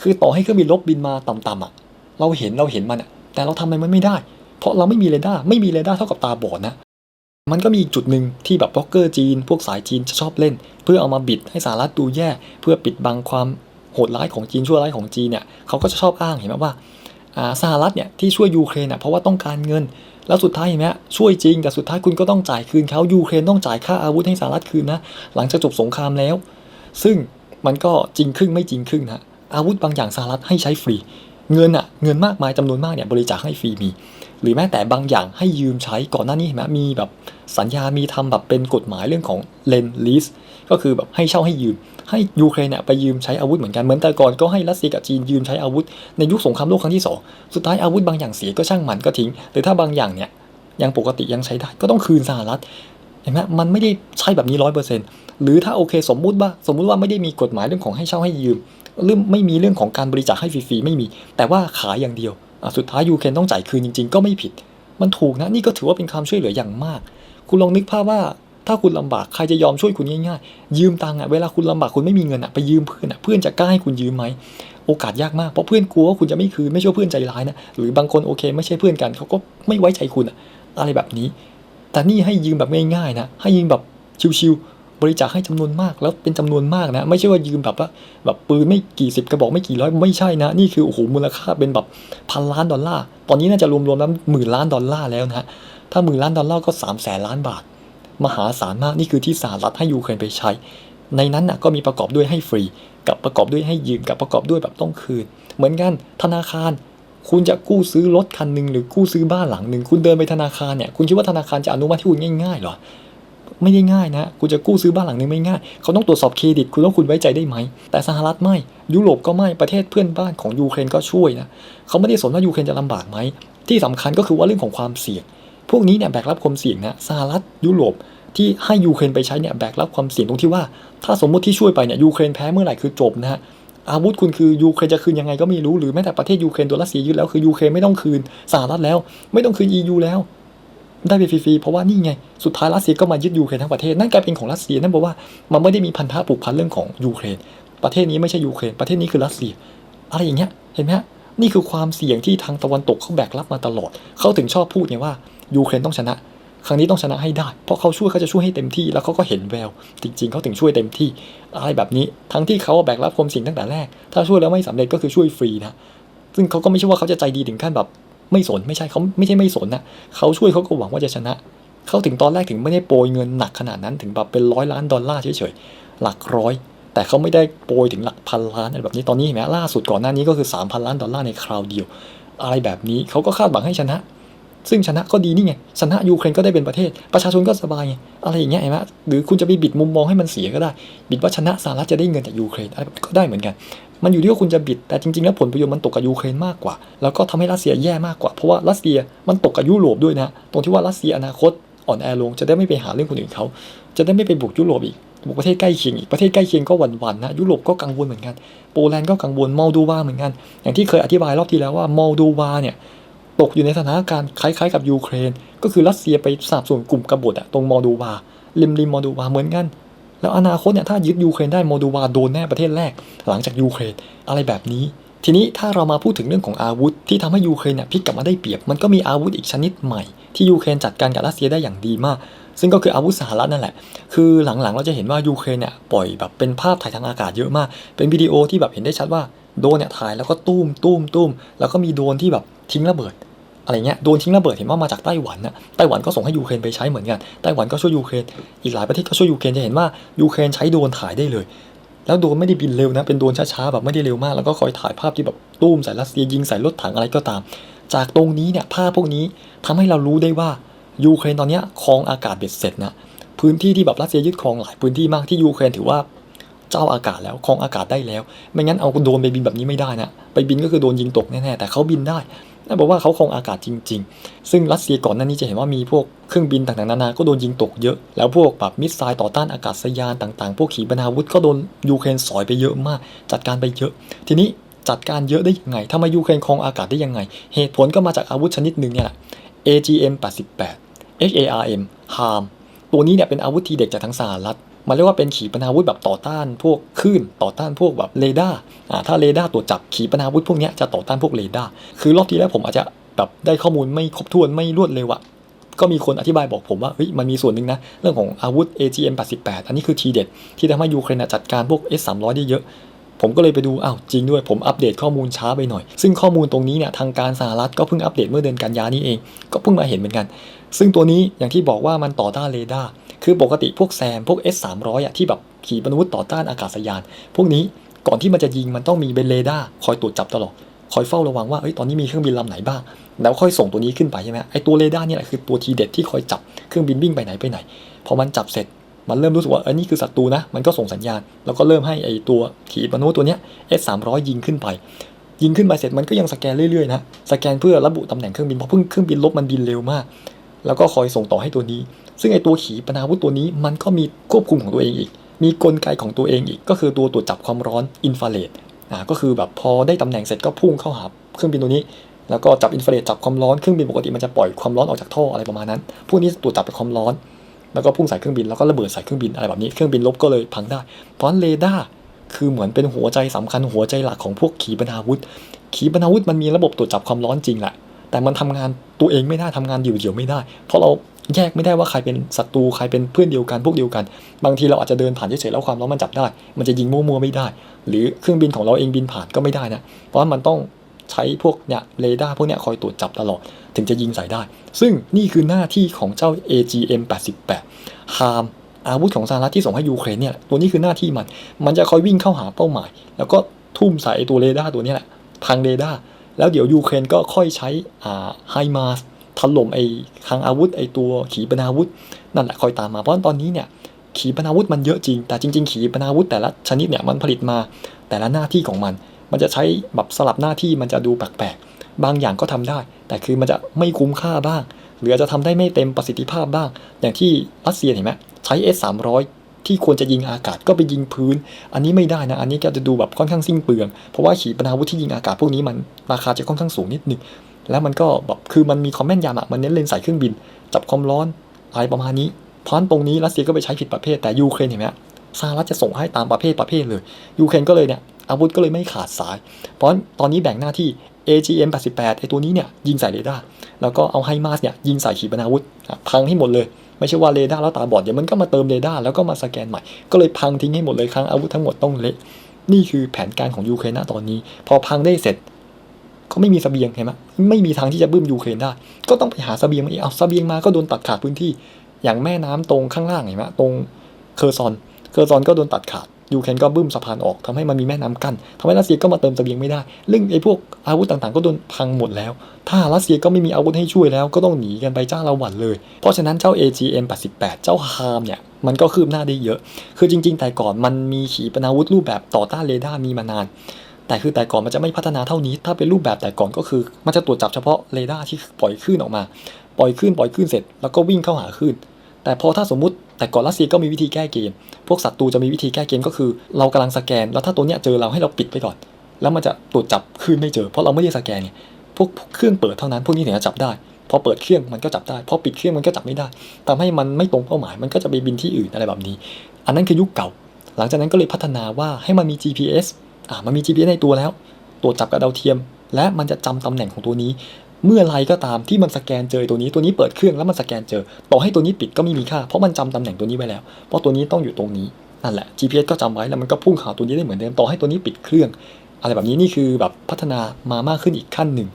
คือต่อให้เครื่องบินรบบินมาต่ำๆอะ เราเห็นเราเห็นมันอะ แต่เราทำมันไม่ได้ เพราะเราไม่มีเรดาร์ไม่มีเรดาร์เท่ากับตาบอดนะ มันก็มีจุดหนึ่งที่แบบบล็อกเกอร์จีน พวกสายจีนจะชอบเล่น เพื่อเอามาบิดให้สหรัฐดูแย่ เพื่อปิดบังความโหดร้ายของจีนชั่วร้ายของจีนเนี่ยเขาก็จะชอบอ้างเห็นไหมว่าอ่าสหรัฐเนี่ยที่ช่วยยูเครนอะเพราะว่าต้องการเงิน แล้วสุดท้ายเห็นไหมช่วยจริงแต่สุดท้ายคุณก็ต้องจ่ายคืนเขายูเครนต้องจ่ายค่าอาวุธให้สหรัฐคืนนะหลังจากจบสงครามแล้ว ซึ่งมันก็จริงครึ่งไม่จริงครึ่งนะ อาวุธบางอย่างสหรัฐให้ใช้ฟรี เงินอะเงินมากมายจำนวนมากเนี่ยบริจาคให้ฟรีมี หรือแม้แต่บางอย่างให้ยืมใช้ก่อนหน้านี้เห็นไหมมีแบบสัญญามีทำแบบเป็นกฎหมายเรื่องของเลนลิสก็คือแบบให้เช่าให้ยืม ให้ยูเครนเนี่ยไปยืมใช้อาวุธเหมือนกันเหมือนแต่ก่อนก็ให้รัสเซียกับจีนยืมใช้อาวุธในยุคสงครามโลกครั้งที่สองสุดท้ายอาวุธบางอย่างเสียก็ช่างมันก็ทิ้งหรือถ้าบางอย่างเนี่ยยังปกติยังใช้ได้ก็ต้องคืนสหรัฐเห็นไหมมันไม่ได้ใช่แบบนี้ร้อยเปอร์เซ็นต์หรือถ้าโอเคสมมุติว่าสมมุติว่าไม่ได้มีกฎหมายเรื่องของให้เช่าให้ยืม เรื่องไม่มีเรื่องของการบริจาคให้ฟรีๆไม่มี แต่ว่าขายอย่างเดียวสุดท้ายยูเครนต้องจ่ายคืนจริง ๆ ก็ไม่ผิด มันถูกนะนี่ก็ถือว่าเป็นความช่วยเหลืออย่างมาก คุณลองนึกภาพว่าถ้าคุณลำบากใครจะยอมช่วยคุณง่ายๆ ยืมตังค์อะเวลาคุณลำบากคุณไม่มีเงินอะไปยืมเพื่อนอะเพื่อนจะกล้าให้คุณยืมไหมโอกาสยากมากเพราะเพื่อนกลัวว่าคุณจะไม่คืนไม่ใช่วเพื่อนใจร้ายนะหรือบางคนโอเค ไม่ใช่เพื่อนกันเขาก็ไม่ไว้ใจคุณอะ อะไรแบบนี้ แต่นี่ให้ยืมแบบง่ายๆนะให้ยืมแบบชิวๆ บริจาคให้จำนวนมากแล้วเป็นจำนวนมากนะ ไม่ใช่ว่ายืมแบบว่าแบบปืนไม่กี่สิบกระบอกไม่กี่ร้อยไม่ใช่นะ นี่คือโอ้โหมูลค่าเป็นแบบพันล้านดอลลาร์ตอนนี้น่าจะรวมๆแล้วหมื่นล้านดอลลาร์แล้วนะฮะถ้าหมื่นล้านดอลลาร์ก็สามแสนล้านบาท มหาศาลมากนี่คือที่สหรัฐให้ยูเครนไปใช้ ในนั้นนะก็มีประกอบด้วยให้ฟรี กับประกอบด้วยให้ยืมกับประกอบด้วยแบบต้องคืน เหมือนกันธนาคารคุณจะกู้ซื้อรถคันหนึ่งหรือกู้ซื้อบ้านหลังหนึ่งคุณเดินไปธนาคารเนี่ยคุณคิดว่าธนาคารจะอนุมัติให้คุณง่ายๆหรอ ไม่ได้ง่ายนะคุณจะกู้ซื้อบ้านหลังนึงไม่ง่ายเขาต้องตรวจสอบเครดิตคุณต้องคุณไว้ใจได้ไหม แต่สหรัฐไม่ ยุโรปก็ไม่ประเทศเพื่อนบ้านของยูเครนก็ช่วยนะเขาไม่ได้สนว่ายูเครนจะลำบากไหมที่สำคัญก็คือว่าเรื่องของความเสี่ยง พวกนี้เนี่ยแบกรับความเสี่ยงนะสหรัฐยุโรปที่ให้ยูเครนไปใช้เนี่ยแบกรับความเสี่ยงตรงที่ว่า ถ้าสมมติที่ช่วยไปเนี่ยยูเครนแพ้เมื่อไหร่คือจบนะฮะอาวุธคุณคือยูเครนจะคืนยังไงก็ไม่รู้หรือแม้แต่ประเทศยูเครนโดนรัสเซียยึดแล้วคือยูเครนไม่ต้องคืนสหรัฐแล้ว ไม่ต้องคืน EU แล้ว ได้ไปฟรีๆเพราะว่านี่ไง สุดท้ายรัสเซียก็มายึดยูเครนทั้งประเทศ นั่นกลายเป็นของรัสเซียนั่นแปลว่ามันไม่ได้มีพันธะผูกพันเรื่องของยูเครน ประเทศนี้ไม่ใช่ยูเครนประเทศนี้คือรัสเซีย อะไรอย่างเงี้ยเห็นไหมฮะนี่คือความเสี่ยงที่ทางตะวันตกเขาแบกรับมาตลอด เขาถึงชอบพูดไงว่ายูเครนต้องชนะ ครั้งนี้ต้องชนะให้ได้ เพราะเขาช่วยเขาจะช่วยให้เต็มที่แล้วเขาก็เห็นแวว จริง ๆเขาถึงช่วยเต็มที่ อะไรแบบนี้ ทั้งที่เขาแบกรับความเสี่ยงตั้งแต่แรก ถ้าช่วยแล้วไม่สำเร็จก็คือช่วยฟรีนะ ซึ่งเขาก็ไม่ใช่ว่าเขาจะใจดีถึงขั้นแบบ ไม่สนไม่ใช่เขาไม่ใช่ไม่สนนะเขาช่วยเขาก็หวังว่าจะชนะ เขาถึงตอนแรกถึงไม่ได้โปรยเงินหนักขนาดนั้นถึงแบบเป็นร้อยล้านดอลลาร์เฉยๆหลักร้อย แต่เขาไม่ได้โปรยถึงหลักพันล้านอะไรแบบนี้ตอนนี้เห็นไหมล่าสุดก่อนหน้านี้ก็คือ 3,000 ล้านดอลลาร์ในคราวเดียว อะไรแบบนี้เขาก็คาดหวังให้ชนะ ซึ่งชนะก็ดีนี่ไงชนะยูเครนก็ได้เป็นประเทศ ประชาชนก็สบายไงอะไรอย่างเงี้ยเห็นไหมหรือคุณจะไปบิดมุมมองให้มันเสียก็ได้ บิดว่าชนะสหรัฐจะได้เงินจากยูเครนอะไรก็ได้เหมือนกัน มันอยู่ที่ว่าคุณจะบิด แต่จริงๆแล้วผลประโยชน์มันตกกับยูเครนมากกว่า แล้วก็ทำให้รัสเซียแย่มากกว่า เพราะว่ารัสเซียมันตกกับยุโรปด้วยนะ ตรงที่ว่ารัสเซียอนาคตอ่อนแอลง จะได้ไม่ไปหาเรื่องคนอื่นเขา จะได้ไม่ไปบุกยุโรปอีก บุกประเทศใกล้เคียงอีก ประเทศใกล้เคียงก็หวั่นๆนะ ยุโรปก็กังวลเหมือนกัน โปแลนด์ก็กังวล มอลโดวาเหมือนกัน อย่างที่เคยอธิบายรอบที่แล้วว่ามอลโดวาเนี่ยตกอยู่ในสถานการณ์คล้ายๆกับยูเครน ก็คือรัสเซียไปสนับสนุนกลุ่มกบฏอะตรงมอลโดวาริมริมมอลโดวาเหมือนกัน แล้วอนาคตเนี่ยถ้ายึดยูเครนได้โมอลโดวาโดนแน่ประเทศแรก หลังจากยูเครนอะไรแบบนี้ ทีนี้ถ้าเรามาพูดถึงเรื่องของอาวุธ ที่ทำให้ยูเครนเนี่ยพลิกกลับมาได้เปรียบ มันก็มีอาวุธอีกชนิดใหม่ ที่ยูเครนจัดการกับรัสเซียได้อย่างดีมาก ซึ่งก็คืออาวุธสหรัฐนั่นแหละ คือหลังๆเราจะเห็นว่ายูเครนเนี่ยปล่อยแบบเป็นภาพถ่ายทางอากาศเยอะมาก เป็นวิดีโอที่แบบเห็นได้ชัดว่าโดนเนี่ยถ่ายแล้วก็ตุ้มตุ้มตุ้มแล้วก็มีโดนที่แบบทิ้งระเบิด อะไรเงี้ยโดนทิ้งระเบิดเห็นว่ามาจากไต้หวันนะไต้หวันก็ส่งให้ยูเครนไปใช้เหมือนกันไต้หวันก็ช่วยยูเครนอีกหลายประเทศก็ช่วยยูเครนจะเห็นว่ายูเครนใช้โดรนถ่ายได้เลย แล้วโดรนไม่ได้บินเร็วนะเป็นโดรนช้าๆแบบไม่ได้เร็วมาก แล้วก็คอยถ่ายภาพที่แบบตุ้มใส่รัสเซียยิงใส่รถถังอะไรก็ตาม จากตรงนี้เนี่ยภาพพวกนี้ทำให้เรารู้ได้ว่ายูเครนตอนเนี้ยครองอากาศเบ็ดเสร็จนะพื้นที่ที่แบบรัสเซียยึดครองหลายพื้นที่มากที่ยูเครนถือว่าเจ้าอากาศแล้วครองอากาศได้แล้ว ไม่งั้นเอาโดรนไปบินแบบนี้ไม่ได้นะ ไปบินก็คือโดนยิงตกแน่ๆ แต่เขาบินได้ นั่นบอกว่าเขาคงอากาศจริง ๆ ซึ่งรัสเซียก่อนหน้านี้จะเห็นว่ามีพวกเครื่องบินต่างๆนานา ก็โดนยิงตกเยอะ แล้วพวกแบบมิสไซล์ต่อต้านอากาศยานต่างๆ พวกขีปนาวุธก็โดนยูเครนสอยไปเยอะมาก จัดการไปเยอะ ทีนี้จัดการเยอะได้ยังไงทำไมยูเครนครองอากาศได้ยังไง เหตุผลก็มาจากอาวุธชนิดหนึ่งเนี่ยแหละ AGM 88 HARM HARM ตัวนี้เนี่ยเป็นอาวุธทีเด็ดจากทางสหรัฐ มันเรียกว่าเป็นขีปนาวุธแบบต่อต้านพวกคลื่นต่อต้านพวกแบบเรดาร์อ่าถ้าเรดาร์ตรวจจับขีปนาวุธพวกนี้จะต่อต้านพวกเรดาร์คือรอบที่แล้วผมอาจจะแบบได้ข้อมูลไม่ครบถ้วนไม่รวดเร็วอะก็มีคนอธิบายบอกผมว่าเฮ้ยมันมีส่วนหนึ่งนะ เรื่องของอาวุธ AGM 88 อันนี้คือทีเด็ด ที่ทำให้ยูเครนจัดการพวก S 300ได้เยอะ ผมก็เลยไปดูอ้าวจริงด้วยผมอัปเดตข้อมูลช้าไปหน่อย ซึ่งข้อมูลตรงนี้เนี่ยทางการสหรัฐก็เพิ่งอัปเดตเมื่อเดือนกันยานี้เอง ก็เพิ่งมาเห็นเหมือนกัน ซึ่งตัวนี้อย่างที่บอกว่ามันต่อต้านเรดาร์ คือปกติพวกแซมพวก S 300 อะที่แบบขีปนาวุธต่อต้านอากาศยาน พวกนี้ก่อนที่มันจะยิงมันต้องมีเป็นเรดาร์คอยตรวจจับตลอดคอยเฝ้าระวังว่าเอ้ยตอนนี้มีเครื่องบินลำไหนบ้าง แล้วค่อยส่งตัวนี้ขึ้นไปใช่ไหมไอตัวเรดาร์เนี่ยแหละคือตัวทีเด็ดที่คอยจับเครื่องบินวิ่งไปไหนไปไหน พอมันจับเสร็จ มันเริ่มรู้สึกว่าเออนี่คือศัตรูนะ มันก็ส่งสัญญาณ แล้วก็เริ่มให้ไอตัวขีปนาวุธตัวเนี้ย S 300ยิงขึ้นไป ยิงขึ้นไปเสร็จมันก็ยังสแกนเรื่อยๆนะ สแกนเพื่อระบุตำแหน่งเครื่องบิน เพราะเพิ่งเครื่องบินลบมันบินเร็วมาก แล้วก็คอยส่งต่อให้ตัวนี้ ซึ่งไอตัวขีปนาวุธตัวนี้มันก็มีควบคุมของตัวเองอีก มีกลไกของตัวเองอีก ก็คือตัวตรวจจับความร้อนอินฟราเรดอ่าก็คือแบบพอได้ตำแหน่งเสร็จก็พุ่งเข้าหาเครื่องบินตัวนี้ แล้วก็จับอินฟราเรดจับความร้อนเครื่องบินปกติมันจะปล่อยความร้อนออกจากท่ออะไรประมาณนั้นพวกนี้ตรวจจับเป็นความร้อน แล้วก็พุ่งใส่เครื่องบินแล้วก็ระเบิดใส่เครื่องบินอะไรแบบนี้เครื่องบินลบก็เลยพังได้ เพราะฉะนั้นเรดาร์คือเหมือนเป็นหัวใจสำคัญหัวใจหลักของพวกขีปนาวุธ ขีปนาวุธมันมีระบบตรวจจับความร้อนจริงแหละแต่มันทำงานตัวเองไม่ได้ทำงานเดี่ยวๆไม่ได้ เพราะเรา แยกไม่ได้ว่าใครเป็นศัตรูใครเป็นเพื่อนเดียวกันพวกเดียวกัน บางทีเราอาจจะเดินผ่านเฉยๆแล้วความร้อนมันจับได้ มันจะยิงมั่วๆไม่ได้ หรือเครื่องบินของเราเองบินผ่านก็ไม่ได้นะเพราะมันต้องใช้พวกเนี่ยเรดาร์พวกเนี้ยคอยตรวจจับตลอด ถึงจะยิงใส่ได้ ซึ่งนี่คือหน้าที่ของเจ้า AGM 88ฮามอาวุธของสหรัฐที่ส่งให้ยูเครนเนี่ยตัวนี้คือหน้าที่มัน มันจะคอยวิ่งเข้าหาเป้าหมาย แล้วก็ทุ่มใส่ตัวเรดาร์ตัวเนี้ยแหละพังเรดาร์แล้วเดี๋ยวยูเครนก็ค่อยใช้อ่าไฮมาส ถล่มไอ้คลังอาวุธไอ้ตัวขีปนาวุธ นั่นแหละคอยตามมาเพราะตอนนี้เนี่ยขีปนาวุธมันเยอะจริง แต่จริง ๆ ขีปนาวุธแต่ละชนิดเนี่ยมันผลิตมาแต่ละหน้าที่ของมัน มันจะใช้แบบสลับหน้าที่มันจะดูแปลกๆ บางอย่างก็ทำได้ แต่คือมันจะไม่คุ้มค่าบ้าง หรืออาจจะทำได้ไม่เต็มประสิทธิภาพบ้าง อย่างที่รัสเซียเห็นไหมใช้ S 3 0 0 ที่ควรจะยิงอากาศก็ไปยิงพื้น อันนี้ไม่ได้นะ อันนี้ก็จะดูแบบค่อนข้างสิ้นเปลือง เพราะว่าขีปนาวุธที่ยิงอากาศพวกนี้มันราคาจะค่อนข้างสูงนิดหนึ่ง แล้วมันก็แบบคือมันมีคอมแม่นยำอะมันเน้นเลนใส่เครื่องบิน จับความร้อนอะไรประมาณนี้เพราะฉะนั้นตรงนี้รัสเซียก็ไปใช้ผิดประเภทแต่ยูเครนเห็นไหมสหรัฐจะส่งให้ตามประเภทประเภทเลยยูเครนก็เลยเนี่ยอาวุธก็เลยไม่ขาดสาย เพราะฉะนั้นตอนนี้แบ่งหน้าที่ AGM 88ไอตัวนี้เนี่ยยิงใส่เรดาร์แล้วก็เอาไฮมาสเนี่ยยิงใส่ขีปนาวุธพังให้หมดเลยไม่ใช่ว่าเรดาร์แล้วตาบอดเดี๋ยวมันก็มาเติมเรดาร์แล้วก็มาสแกนใหม่ ก็เลยพังทิ้งให้หมดเลยครั้งอาวุธทั้งหมดต้องเละนี่คือแผนการของยูเครนณตอนนี้ พอพังได้เสร็จ ก็ไม่มีสเสบียงเห็นไหมไม่มีทางที่จะบึ้มยูเครนได้ ก็ต้องไปหาสเสบียงมาอีกเอาสเสบียงมาก็โดนตัดขาดพื้นที่ อย่างแม่น้ำตรงข้างล่างเห็นไหมตรงเคอร์ซอนเคอร์ซอนก็โดนตัดขาดยูเครนก็บึ้มสะพานออกทำให้มันมีแม่น้ำกั้นทำให้รัสเซียก็มาเติมสเสบียงไม่ได้เรื่องไอ้พวกอาวุธต่างๆ ก็โดนพังหมดแล้ว ถ้ารัสเซียก็ไม่มีอาวุธให้ช่วยแล้ว ก็ต้องหนีกันไปจ้าละวันเลย เพราะฉะนั้นเจ้า AGM 88 เจ้าฮามเนี่ยมันก็คืบหน้าได้เยอะ คือจริง ๆ แต่ก่อนมันมีขีปนาวุธรูปแบบต่อต้านเรดาร์มีมานาน แต่คือแต่ก่อนมันจะไม่พัฒนาเท่านี้ ถ้าเป็นรูปแบบแต่ก่อนก็คือ มันจะตรวจจับเฉพาะเรดาร์ที่ปล่อยคลื่นออกมา ปล่อยคลื่นปล่อยคลื่นเสร็จ แล้วก็วิ่งเข้าหาคลื่น แต่พอถ้าสมมติแต่ก่อนรัสเซียก็มีวิธีแก้เกม พวกศัตรูจะมีวิธีแก้เกมก็คือ เรากำลังสแกน แล้วถ้าตัวเนี้ยเจอเราให้เราปิดไปก่อน แล้วมันจะตรวจจับคลื่นไม่เจอ เพราะเราไม่ได้สแกนเนี่ยพวกเครื่องเปิดเท่านั้น พวกนี้ถึงจะจับได้ พอเปิดเครื่องมันก็จับได้ พอปิดเครื่องมันก็จับไม่ได้ทำให้มันไม่ตรงเป้าหมาย มันก็จะไปบินที่อื่นอะไรแบบนี้ อันนั้นคือยุคเก่า หลังจากนั้นก็เลยพัฒนาว่าให้มันมี GPS อ่ามันมี GPS ในตัวแล้ว ตรวจจับกับดาวเทียม และมันจะจำตำแหน่งของตัวนี้ เมื่อไรก็ตามที่มันสแกนเจอตัวนี้ตัวนี้เปิดเครื่องแล้วมันสแกนเจอ ต่อให้ตัวนี้ปิดก็ไม่มีค่าเพราะมันจำตำแหน่งตัวนี้ไว้แล้ว เพราะตัวนี้ต้องอยู่ตรงนี้นั่นแหละ GPS ก็จำไว้แล้วมันก็พุ่งหาตัวนี้ได้เหมือนเดิมต่อให้ตัวนี้ปิดเครื่อง อะไรแบบนี้นี่คือแบบพัฒนามามากขึ้นอีกขั้นหนึ่ง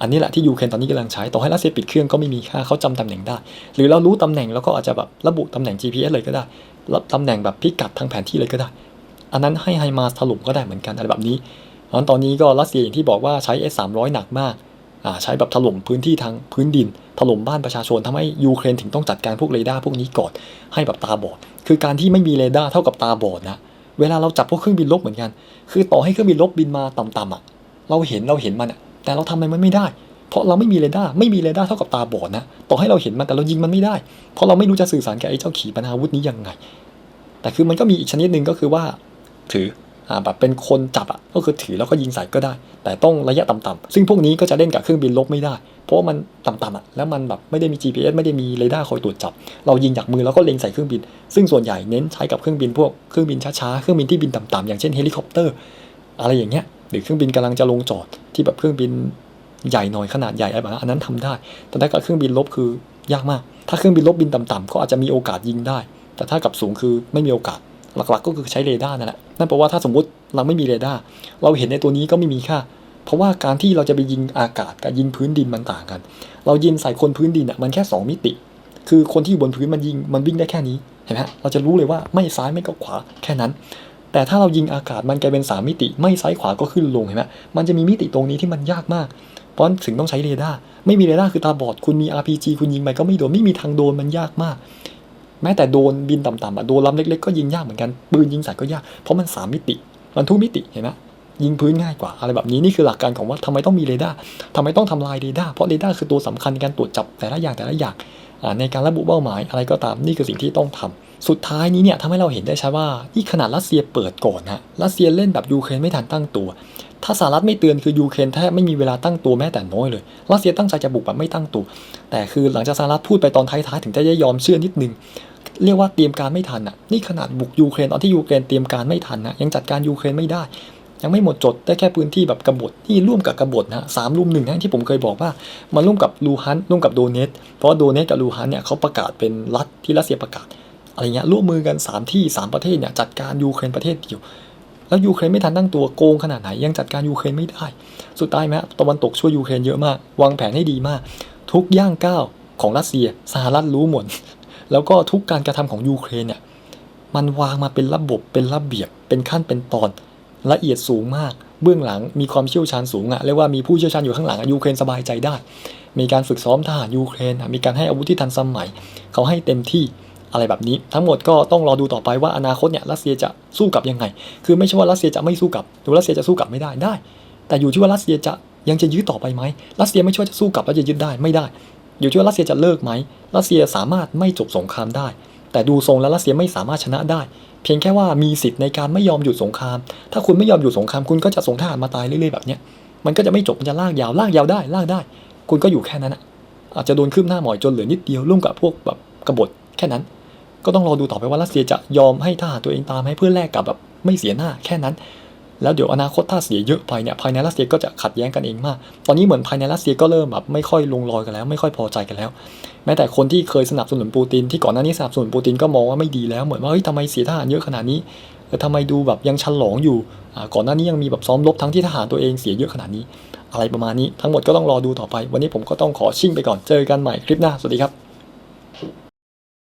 อันนี้แหละที่ยูเครนตอนนี้กำลังใช้ต่อให้รัสเซียปิดเครื่องก็ไม่มีค่าเขาจำตำแหน่งได้ หรือเรารู้ตำแหน่งแล้วก็อาจจะแบบระบุตำแหน่ง GPS เลยก็ได้รับตำแหน่งแบบพิกัดทางแผนที่เลยก็ได้ อันนั้นให้ไฮมาสถล่มก็ได้เหมือนกันอะไรแบบนี้เพราะฉะนั้นตอนนี้ก็รัสเซียอย่างที่บอกว่าใช้ S 3 0 0 หนักมากอ่าใช้แบบถล่มพื้นที่ทางพื้นดิน ถล่มบ้านประชาชนทำให้ยูเครนถึงต้องจัดการพวกเรดาร์พวกนี้ก่อนให้แบบตาบอด คือการที่ไม่มีเรดาร์เท่ากับตาบอดนะ เวลาเราจับพวกเครื่องบินลบเหมือนกัน คือต่อให้เครื่องบินลบบินมาต่ำๆอะ เราเห็นเราเห็นมันอะ แต่เราทำอะไรมันไม่ได้ เพราะเราไม่มีเรดาร์ ไม่มีเรดาร์เท่ากับตาบอดนะ ต่อให้เราเห็นมันแต่เรายิงมันไม่ได้ เพราะเราไม่รู้จะสื่อสารกับไอ้เจ้าขีปนาวุธนี้ยังไง แต่คือมันก็มีอีกชนิดหนึ่งก็คือว่า ถืออ่าแบบเป็นคนจับอะก็คือถือแล้วก็ยิงใส่ก็ได้ แต่ต้องระยะต่ำๆซึ่งพวกนี้ก็จะเล่นกับเครื่องบินลบไม่ได้ เพราะว่ามันต่ำๆอะแล้วมันแบบไม่ได้มี GPS ไม่ได้มีเรดาร์คอยตรวจจับ เรายิงจากมือแล้วก็เล็งใส่เครื่องบิน ซึ่งส่วนใหญ่เน้นใช้กับเครื่องบินพวกเครื่องบินช้าๆเครื่องบินที่บินต่ำๆอย่างเช่นเฮลิคอปเตอร์ อะไรอย่างเงี้ยหรือเครื่องบินกำลังจะลงจอดที่แบบเครื่องบินใหญ่หน่อยขนาดใหญ่อะไรแบบนั้นอันนั้นทำได้ แต่ถ้ากับเครื่องบินลบคือยากมาก ถ้าเครื่องบินลบบินต่ำๆก็อาจจะมีโอกาสยิงได้ แต่ถ้ากับสูงคือไม่มีโอกาส หลักๆก็คือใช้เรดาร์นั่นแหละนั่นแปลว่าถ้าสมมติเราไม่มีเรดาร์เราเห็นในตัวนี้ก็ไม่มีค่า เพราะว่าการที่เราจะไปยิงอากาศกับยิงพื้นดินมันต่างกัน เรายิงใส่คนพื้นดินอะมันแค่ 2 มิติ คือคนที่อยู่บนพื้นมันยิงมันวิ่งได้แค่นี้เห็นไหมฮะเราจะรู้เลยว่าไม่ซ้ายไม่ก็ขวาแค่นั้น แต่ถ้าเรายิงอากาศมันกลายเป็น 3 มิติ ไม่ซ้ายขวาก็ขึ้นลงเห็นไหมมันจะมีมิติตรงนี้ที่มันยากมากเพราะฉันถึงต้องใช้เรดาร์ไม่มีเรดาร์คือตาบอดคุณมี RPG คุณยิงไปก็ไม่โดนไม่มีทางโดนมันยากมาก แม้แต่โดนบินต่ำๆอะโดนลำเล็กๆก็ยิงยากเหมือนกันปืนยิงใส่ก็ยากเพราะมันสามมิติ มันทุกมิติเห็นไหมยิงพื้นง่ายกว่าอะไรแบบนี้นี่คือหลักการของว่าทำไมต้องมีเรดาร์ทำไมต้องทำลายเรดาร์เพราะเรดาร์คือตัวสำคัญในการตรวจจับแต่ละอย่างแต่ละอย่างในการระบุเป้าหมายอะไรก็ตามนี่คือสิ่งที่ต้องทำสุดท้ายนี้เนี่ยทำให้เราเห็นได้ชัดว่านี่ขนาดรัสเซียเปิดก่อนฮะรัสเซียเล่นแบบยูเครนไม่ทันตั้งตัว ถ้าสหรัฐไม่เตือนคือยูเครนแทบไม่มีเวลาตั้งตัวแม้แต่น้อยเลยรัสเซียตั้งใจจะบุกแบบไม่ตั้งตัว แต่คือหลังจากสหรัฐพูดไปตอนท้ายๆถึงจะได้ยอมเชื่อนิดนึง เรียกว่าเตรียมการไม่ทันอะนี่ขนาดบุกยูเครนตอนที่ยูเครนเตรียมการไม่ทันนะยังจัดการยูเครนไม่ได้ ยังไม่หมดจดได้แค่พื้นที่แบบกบฏนี่ร่วมกับกบฏนะสามรุมหนึ่งนะที่ผมเคยบอกว่ามันร่วมกับลูฮันร่วมกับโดเนตเพราะาโดเนตกับลูฮันเนี่ยเขาประกาศเป็นรัฐที่รัสเซียประกาศอะไรเงี้ยร่วมมือกัน 3 ที่ 3 ประเทศเนี่ยจัดการยูเครนประเทศเดียว แล้วยูเครนไม่ทันตั้งตัวโกงขนาดไหนยังจัดการยูเครนไม่ได้ สุดท้ายแม้ตะวันตกช่วยยูเครนเยอะมาก วางแผนให้ดีมาก ทุกย่างก้าวของรัสเซียสหรัฐรู้หมด แล้วก็ทุกการกระทำของยูเครนเนี่ยมันวางมาเป็นระบบเป็นระเบียบ เป็นขั้นเป็นตอนละเอียดสูงมาก เบื้องหลังมีความเชี่ยวชาญสูงอะเรียกว่ามีผู้เชี่ยวชาญอยู่ข้างหลังยูเครนสบายใจได้ มีการฝึกซ้อมทหารยูเครนมีการให้อาวุธที่ทันสมัย เขาให้เต็มที่อะไรแบบนี้ ทั้งหมดก็ต้องรอดูต่อไปว่าอนาคตเนี่ยรัสเซียจะสู้กลับยังไง คือไม่ใช่ว่ารัสเซียจะไม่สู้กลับหรือรัสเซียจะสู้กลับไม่ได้ได้ แต่อยู่ที่ว่ารัสเซียจะยังจะยื้อต่อไปไหมรัสเซียไม่ใช่ว่าจะสู้กลับแล้วจะยึดได้ไม่ได้ อยู่ที่ว่ารัสเซียจะเลิกไหม รัสเซียสามารถไม่จบสงครามได้ แต่ดูทรงแล้วรัสเซียไม่สามารถชนะได้ เพียงแค่ว่ามีสิทธิ์ในการไม่ยอมหยุดสงคราม ถ้าคุณไม่ยอมหยุดสงครามคุณก็จะส่งทหารมาตายเรื่อยๆแบบเนี้ยมันก็จะไม่จบมันจะลากยาวลากยาวได้ลากได้ คุณก็อยู่แค่นั้นอะอาจจะโดนคืบหน้าหมอยจนเหลือนิดเดียวร่วมกับพวกแบบกบฏแค่นั้น ก็ต้องรอดูต่อไปว่ารัสเซียจะยอมให้ทหารตัวเองตามให้เพื่อแลกกับแบบไม่เสียหน้าแค่นั้น แล้วเดี๋ยวอนาคตถ้าเสียเยอะไปเนี่ยภายในรัสเซียก็จะขัดแย้งกันเองมาก ตอนนี้เหมือนภายในรัสเซียก็เริ่มแบบไม่ค่อยลงรอยกันแล้ว ไม่ค่อยพอใจกันแล้ว แม้แต่คนที่เคยสนับสนุนปูตินที่ก่อนหน้านี้สนับสนุนปูตินก็มองว่าไม่ดีแล้วเหมือนว่าเฮ้ยทำไมเสียทหารเยอะขนาดนี้ทำไมดูแบบยังฉลองอยู่อ่าก่อนหน้านี้ยังมีแบบซ้อมรบทั้งที่ทหารตัวเองเสียเยอะขนาดนี้ อะไรประมาณนี้ทั้งหมดก็ต้องรอดูต่อไป วันนี้ผมก็ต้องขอชิ่งไปก่อนเจอกันใหม่คลิปหน้าสวัสดีครับ